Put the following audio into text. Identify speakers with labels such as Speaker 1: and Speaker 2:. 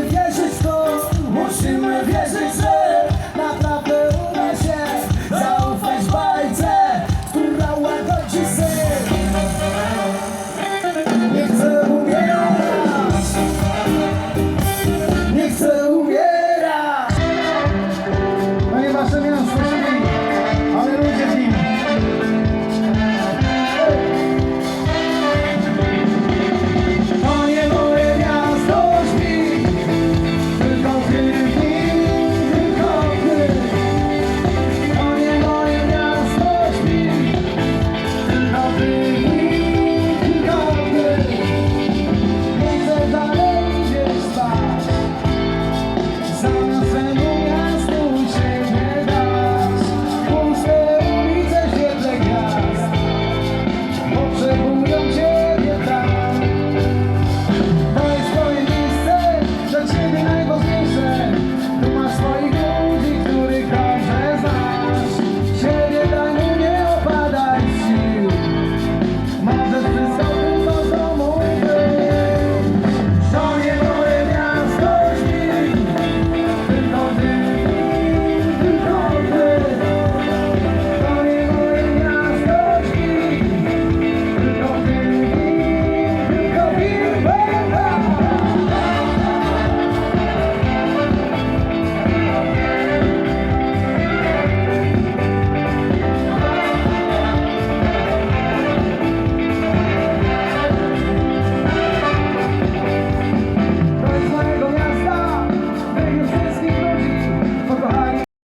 Speaker 1: Musimy wierzyć w to, musimy wierzyć, że naprawdę uda zaufać bajce, która. Nie chcę umierać, nie chcę umierać. No Panie Wasze miasto. thank you